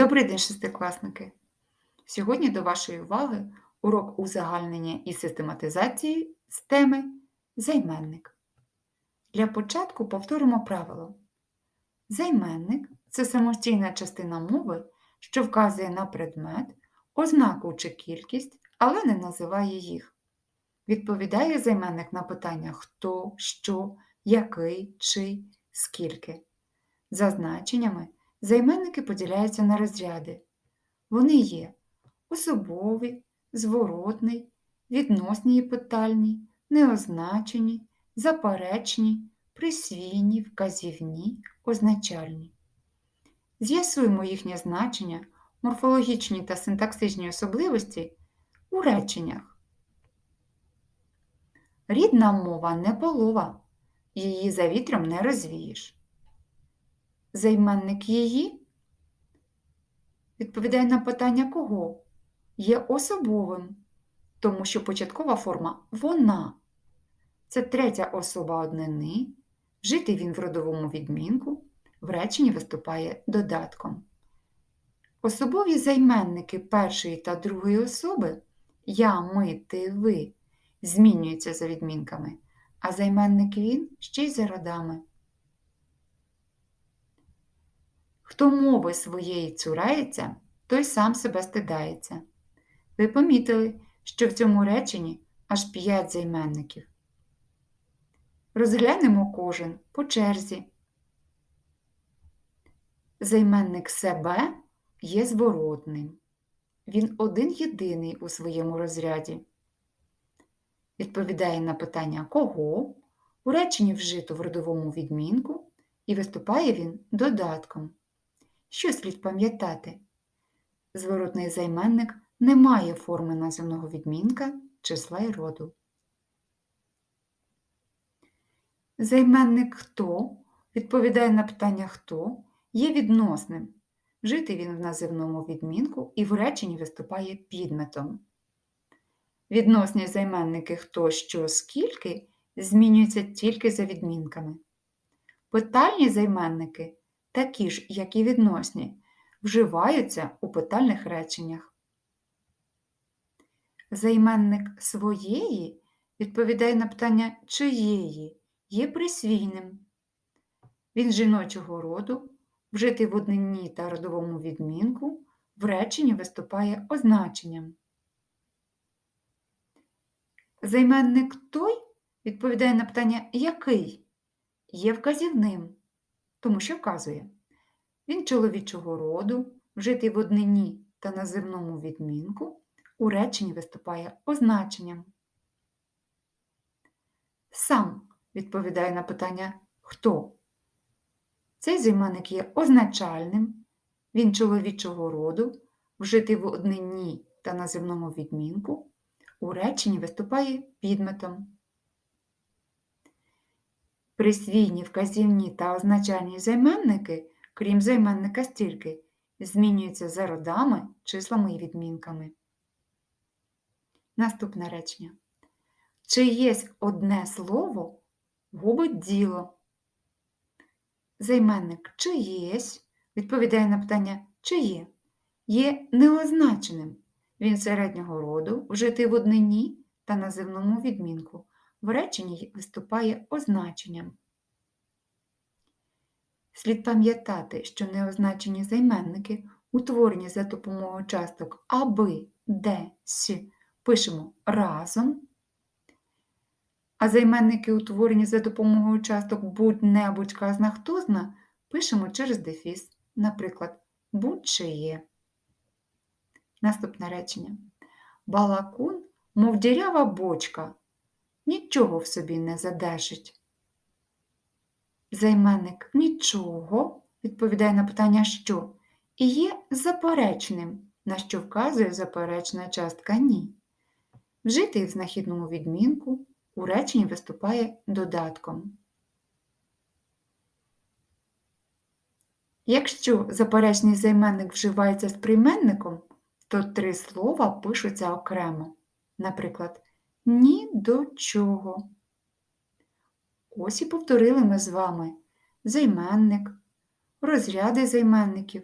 Добрий день, шестикласники! Сьогодні до вашої уваги урок узагальнення і систематизації з теми Займенник. Для початку повторимо правило. Займенник це самостійна частина мови, що вказує на предмет, ознаку чи кількість, але не називає їх. Відповідає займенник на питання хто, що, який, чий, скільки. За значеннями Займенники поділяються на розряди. Вони є особові, зворотний, відносні і питальні, неозначені, заперечні, присвійні, вказівні, означальні. З'ясуємо їхнє значення, морфологічні та синтаксичні особливості у реченнях. Рідна мова не полова, її за вітром не розвієш. Займенник її відповідає на питання кого? Є особовим, тому що початкова форма вона. Це третя особа однини, вжитий він в родовому відмінку, в реченні виступає додатком. Особові займенники першої та другої особи я, ми, ти, ви змінюються за відмінками, а займенник він ще й за родами. Хто мови своєї цурається, той сам себе стидається. Ви помітили, що в цьому реченні аж п'ять займенників. Розглянемо кожен по черзі. Займенник себе є зворотним. Він один єдиний у своєму розряді. Відповідає на питання кого, у реченні вжито в родовому відмінку, і виступає він додатком. Що слід пам'ятати? Зворотний займенник не має форми називного відмінка, числа й роду. Займенник хто відповідає на питання хто є відносним. Жити він в називному відмінку і в реченні виступає підметом. Відносні займенники хто, що, скільки змінюються тільки за відмінками. Питальні займенники такі ж, як і відносні, вживаються у питальних реченнях. Займенник своєї відповідає на питання чиєї є присвійним. Він жіночого роду, вжитий в однині та родовому відмінку, в реченні виступає означенням. Займенник той відповідає на питання який є вказівним тому що вказує, він чоловічого роду, вжитий в однині та називному відмінку, у реченні виступає означенням. Сам відповідає на питання хто. Цей займенник є означальним, він чоловічого роду, вжитий в однині та називному відмінку, у реченні виступає підметом. Присвійні, вказівні та означальні займенники, крім займенника стільки, змінюються за родами, числами і відмінками. Наступне речення. Чи є одне слово губить діло? Займенник чи єсь відповідає на питання чи є, є неозначеним. Він середнього роду, вжитий в однині та називному відмінку в реченні виступає означенням. Слід пам'ятати, що неозначені займенники, утворені за допомогою часток аби, де, с, пишемо разом, а займенники, утворені за допомогою часток будь-небудь казна хто пишемо через дефіс, наприклад, будь-чи є. Наступне речення. Балакун, мов дірява бочка, нічого в собі не задержить. Займенник нічого відповідає на питання що і є заперечним, на що вказує заперечна частка ні. Вжитий в знахідному відмінку у реченні виступає додатком. Якщо заперечний займенник вживається з прийменником, то три слова пишуться окремо. Наприклад, ні до чого. Ось і повторили ми з вами займенник, розряди займенників,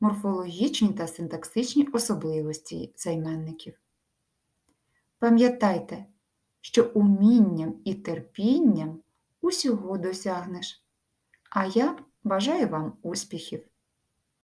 морфологічні та синтаксичні особливості займенників. Пам'ятайте, що умінням і терпінням усього досягнеш. А я бажаю вам успіхів!